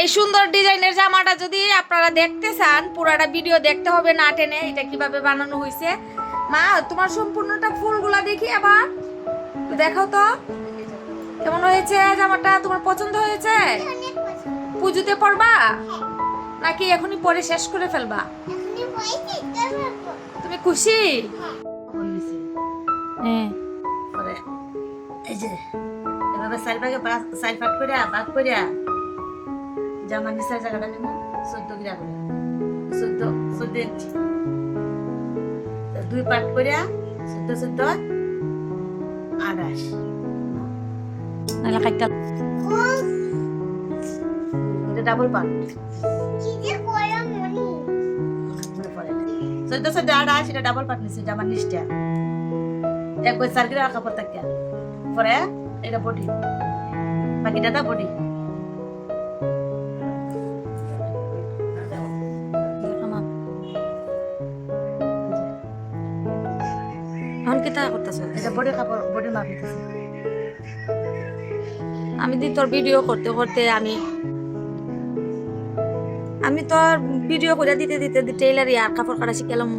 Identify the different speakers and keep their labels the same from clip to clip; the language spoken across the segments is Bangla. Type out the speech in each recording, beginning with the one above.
Speaker 1: এই সুন্দর ডিজাইনের জামাটা যদি আপনারা দেখতে চান পুরাটা ভিডিও দেখতে হবে না টেনে এটা কীভাবে বানানো হয়েছে মা তোমার সম্পূর্ণটা ফুলগুলা দেখি আবার। দেখাও তো। কেমন হয়েছে জামাটা? তোমার পছন্দ হয়েছে? পুজোতে পরবা? নাকি এখনই পরে শেষ করে ফেলবা? তুমি খুশি? হ্যাঁ
Speaker 2: এই যে এভাবে চারি ভাগে চারি পাট করিয়া ভাগ করিয়া জামা নিচের জায়গাটা নেব চোদ্দ গিরা করে। চোদ্দ চোদ্দ ইঞ্চি। দুই পাট করিয়া চোদ্দ চোদ্দ আঠাশ।
Speaker 1: নাহলে কাটটা
Speaker 2: এটা ডাবল পাট।
Speaker 3: যে করা
Speaker 2: চোদ্দ চোদ্দ আঠাশ এটা ডাবল পাট নিচ্ছে জামার নিচটা এক বই চার গিরা কাপড় থাকিয়া। পরে এটা বডি। বাকিটা বডি।
Speaker 1: করতেছ?
Speaker 2: এটা বডি কাপড় বডি মাপ
Speaker 1: আমি দি তোর ভিডিও করতে করতে আমি আমি তোর ভিডিও করে দিতে দিতে টেইলারি আর কাপড় কাটা শিখালাম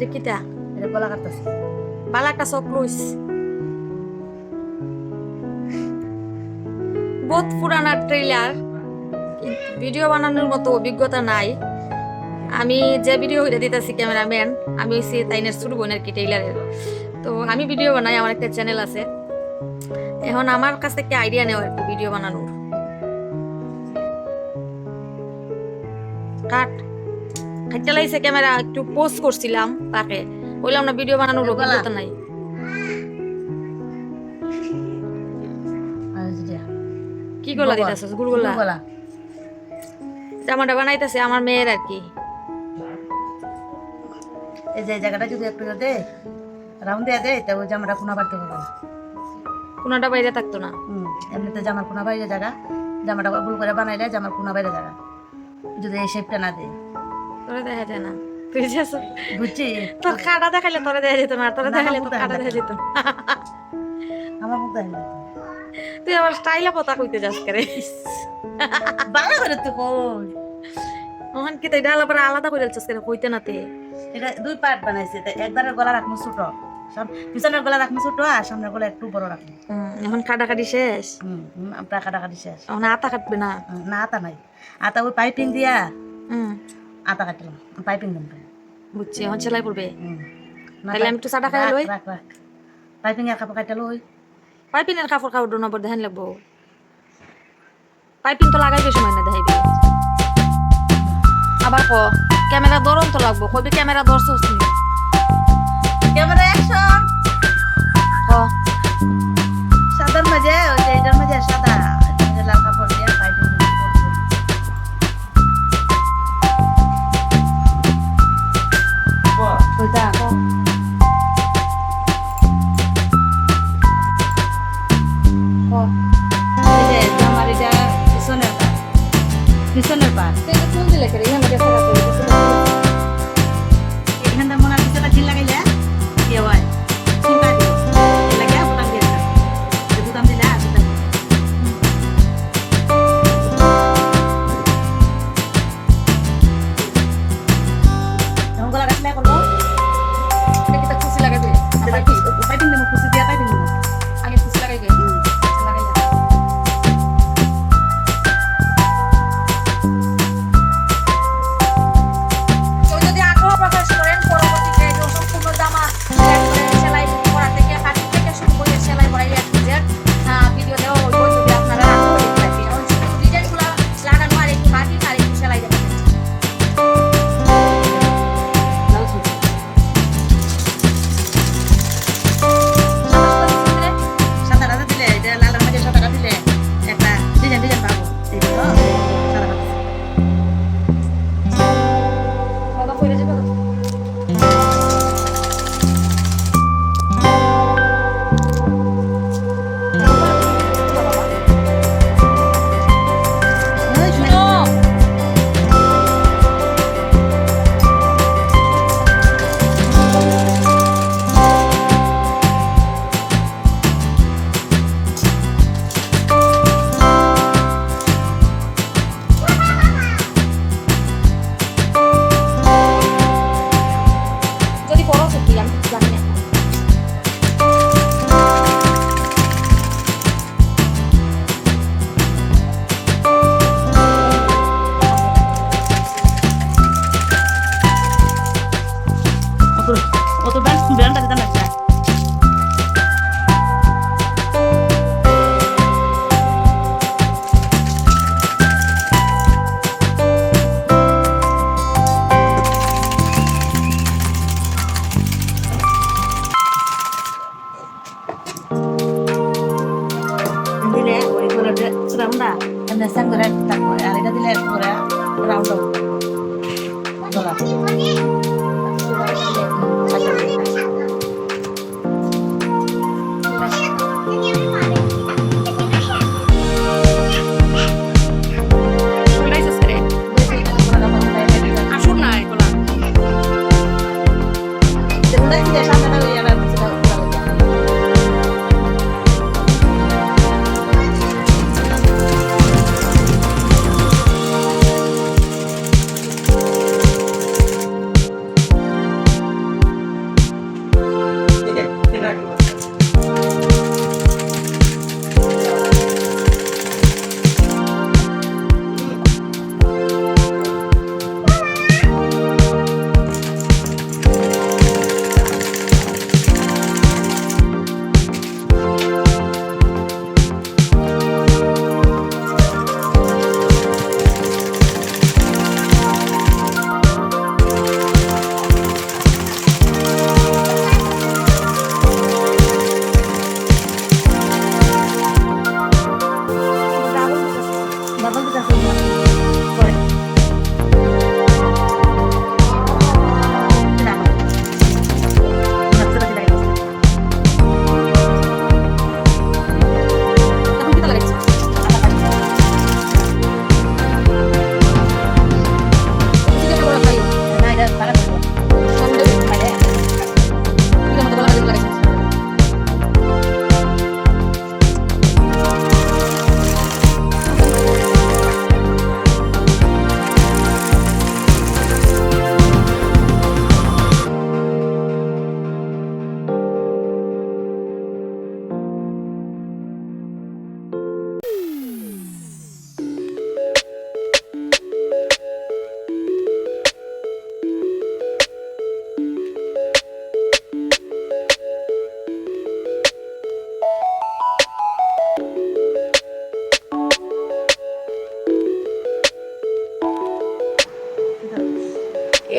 Speaker 1: দেখিতা
Speaker 2: এটা গলা কাটতেছে।
Speaker 1: বালা একটা চক লইস। বহুত পুরানা ট্রেলার ভিডিও বানানোর মতো অভিজ্ঞতা নাই। আমি যে ভিডিও হইতে দিতেছি ক্যামেরাম্যান আমি হইছি তাইনের ছোট বোনের কি টেইলারের তো আমি ভিডিও বানাই আমার একটা চ্যানেল আছে। এখন আমার কাছ থেকে আইডিয়া নেওয়া কি ভিডিও বানানোর। কাট। খাইতে লাগছে ক্যামেরা একটু পোস্ট করছিলাম তাকে। বললাম না ভিডিও বানানোর। অভিজ্ঞতা নাই। কি গলা। দিতেছিস গুড়গোলা
Speaker 2: গলা।
Speaker 1: জামাটা বানাইতেছে আমার মেয়ের আর কি।
Speaker 2: এই যে জায়গাটা যদি একটু দে রাউন্ড দিয়ে দেয় তা ওই জামাটা কোনা বাড়তে পারবে না।
Speaker 1: কোনোটা বাইরে থাকতো না?
Speaker 2: হুম, এমনিতে জামার কোনা বাইরে জায়গা জামাটা গোল করে বানাইলে জামার কোনা বাইরে জায়গা। যদি এই শেপটা না দেয়।
Speaker 1: তোরে দেখা যায় না। তুই
Speaker 2: বুঝছি?
Speaker 1: তোর কাটা দেখাইলে তোরে দেখা যেত না আর তোরে
Speaker 2: না,
Speaker 1: দেখাইলে তোর কাটা দেখা যেত
Speaker 2: আমার মুখ দেয়
Speaker 1: তুই আমার স্টাইলে কইতে যাস করে
Speaker 2: ভালো কই?
Speaker 1: কি তাই ডালা পরে আলাদা করে কইতে না তে।
Speaker 2: এটা দুই পার্ট বানাইছে একবারের গলা রাখব ছোট। পিছনের গলা রাখব ছোট আর সামনের গলা একটু বড় রাখব।
Speaker 1: এখন কাটাকাটি শেষ?
Speaker 2: আমরা কাটাকাটি শেষ।
Speaker 1: এখন আতা কাটবে না?
Speaker 2: না আতা নাই। আতা ওই পাইপিং দিয়া
Speaker 1: হুম
Speaker 2: আতা কাটলাম পাইপিং দিন
Speaker 1: বুঝছি এখন সেলাই পড়বে? তাহলে আমি একটু চাটা খাই লই।
Speaker 2: পাইপিং এর কাপড় কাটতে লই।
Speaker 1: পাইপিনের কাপড় কাপড় নম্বর দেখান লাগবো। পাইপিং তো লাগাইবে সময় না দেখাইবে আবার ক? ক্যামেরা ধরন তো লাগবো। কবি ক্যামেরা ধরছস তুমি।
Speaker 2: Camera action.
Speaker 1: হ।
Speaker 2: সাদার মাঝে ওই যে এটার মাঝে সাদা।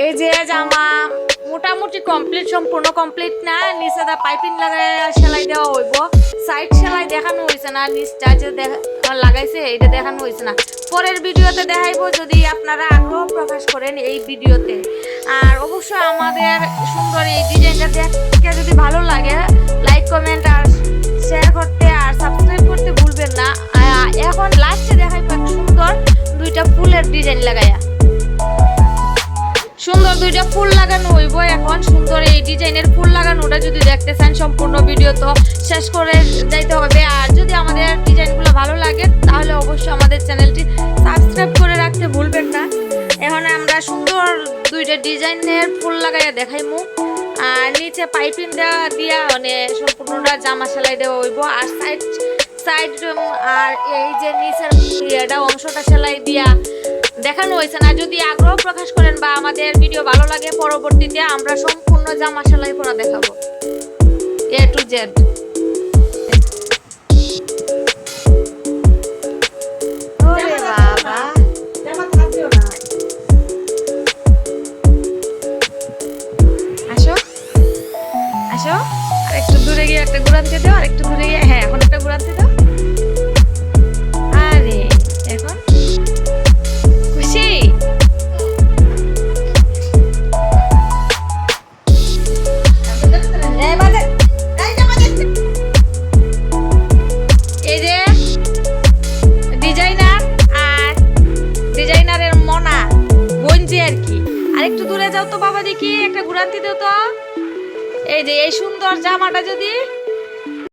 Speaker 2: এই যে
Speaker 1: জামা, মোটামুটি কমপ্লিট সম্পূর্ণ কমপ্লিট না। নিচে দা পাইপিং লাগাই সেলাই দেওয়া হইব। সাইড সেলাই দেখানো হয়েছে না, নিচটা যে লাগাইছে, এটা দেখানো হয়েছে না। পরের ভিডিওতে দেখাইবো যদি আপনারা আগ্রহ প্রকাশ করেন এই ভিডিওতে। আর অবশ্যই আমাদের সুন্দর এই ডিজাইনটা দেখতে যদি ভালো লাগে লাইক কমেন্ট আর শেয়ার করতে আর সাবস্ক্রাইব করতে ভুলবেন না। এখন লাস্টে দেখাইবো সুন্দর দুইটা ফুলের ডিজাইন লাগাইয়া সুন্দর দুইটা ফুল লাগানো হইব এখন। সুন্দর এই ডিজাইনের ফুল লাগানোটা যদি দেখতে চান সম্পূর্ণ ভিডিও তো শেষ করে যাইতে হবে। আর যদি আমাদের ডিজাইনগুলো ভালো লাগে, তাহলে অবশ্যই আমাদের চ্যানেলটি সাবস্ক্রাইব করে রাখতে ভুলবেন না। এখন আমরা সুন্দর দুইটা ডিজাইনের ফুল লাগাইয়া দেখাইমু। আর নিচে পাইপিং দেওয়া দিয়া মানে সম্পূর্ণটা জামা সেলাই দেওয়া হইব। আর সাইড সাইড আর এই যে নিচের অংশটা সেলাই দিয়া দেখানো হয়েছে না। যদি আগ্রহ প্রকাশ করেন বা আমাদের ভিডিও ভালো লাগে, পরবর্তীতে আমরা সম্পূর্ণ জামা সেলাই করা দেখাবো এ টু জেড একটু দূরে গিয়ে একটা ঘুরান্তে দাও আর একটু দূরে গিয়ে এই সুন্দর জামাটা যদি